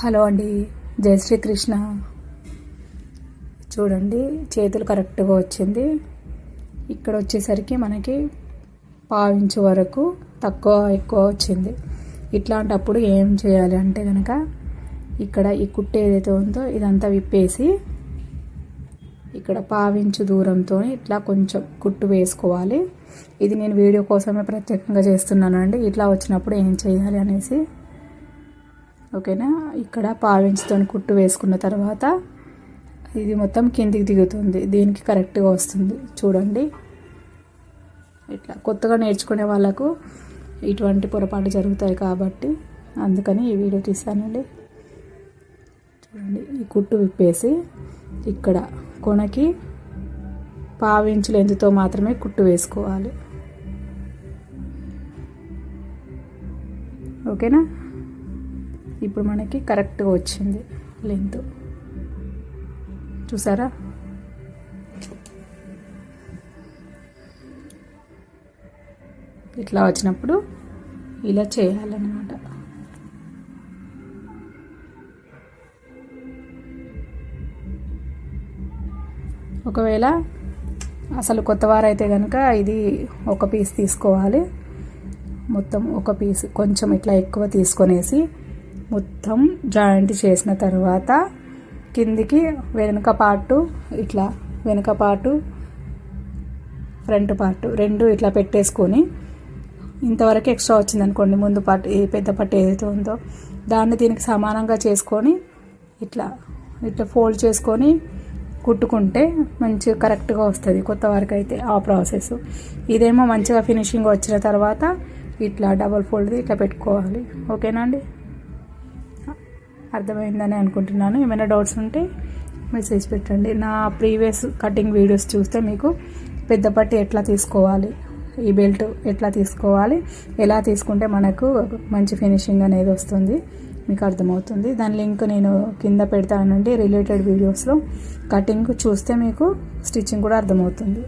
Hello అండి. జై శ్రీకృష్ణ. చూడండి చేతులు కరెక్ట్గా వచ్చింది. ఇక్కడ వచ్చేసరికి మనకి పావించు వరకు తక్కువ ఎక్కువ వచ్చింది. ఇట్లాంటప్పుడు ఏం చేయాలి అంటే కనుక ఇక్కడ ఈ కుట్టు ఏదైతే ఉందో ఇదంతా విప్పేసి ఇక్కడ పావించు దూరంతో ఇట్లా కొంచెం కుట్టు వేసుకోవాలి. ఇది నేను వీడియో కోసమే ప్రత్యేకంగా చేస్తున్నానండి. ఇట్లా వచ్చినప్పుడు ఏం చేయాలి అనేసి ఓకేనా? ఇక్కడ పావించుతో కుట్టు వేసుకున్న తర్వాత ఇది మొత్తం కిందికి దిగుతుంది. దీనికి కరెక్ట్గా వస్తుంది. చూడండి. ఇట్లా కొత్తగా నేర్చుకునే వాళ్ళకు ఇటువంటి పొరపాటు జరుగుతాయి కాబట్టి అందుకని ఈ వీడియో తీస్తానండి చూడండి. ఈ కుట్టు విప్పేసి ఇక్కడ కొనకి పావించు లెంతుతో మాత్రమే కుట్టు వేసుకోవాలి. ఓకేనా? ఇప్పుడు మనకి కరెక్ట్గా వచ్చింది లెంత్ చూసారా? ఇట్లా వచ్చినప్పుడు ఇలా చేయాలన్నమాట. ఒకవేళ అసలు కొత్తవారైతే కనుక ఇది ఒక పీస్ తీసుకోవాలి. మొత్తం ఒక పీస్ కొంచెం ఇట్లా ఎక్కువ తీసుకొనేసి మొత్తం జాయింట్ చేసిన తర్వాత కిందికి వెనుక పార్టు ఇట్లా వెనుక పార్టు ఫ్రంట్ పార్ట్ రెండు ఇట్లా పెట్టేసుకొని ఇంతవరకు ఎక్స్ట్రా వచ్చింది అనుకోండి ముందు పార్ట్ ఈ పెద్ద పట్టు ఏదైతే ఉందో దాన్ని దీనికి సమానంగా చేసుకొని ఇట్లా ఇట్లా ఫోల్డ్ చేసుకొని కుట్టుకుంటే మంచిగా కరెక్ట్గా వస్తుంది కొత్త వరకు అయితే ఆ ప్రాసెస్. ఇదేమో మంచిగా ఫినిషింగ్ వచ్చిన తర్వాత ఇట్లా డబల్ ఫోల్డ్ ఇట్లా పెట్టుకోవాలి. ఓకేనా అండి? అర్థమైందని అనుకుంటున్నాను. ఏమైనా డౌట్స్ ఉంటే మెసేజ్ పెట్టండి. నా ప్రీవియస్ కటింగ్ వీడియోస్ చూస్తే మీకు పెద్ద పట్టి ఎట్లా తీసుకోవాలి ఈ బెల్ట్ ఎట్లా తీసుకోవాలి ఎలా తీసుకుంటే మనకు మంచి ఫినిషింగ్ అనేది వస్తుంది మీకు అర్థమవుతుంది. దాని లింక్ నేను కింద పెడతానండి. రిలేటెడ్ వీడియోస్లో కటింగ్ చూస్తే మీకు స్టిచ్చింగ్ కూడా అర్థమవుతుంది.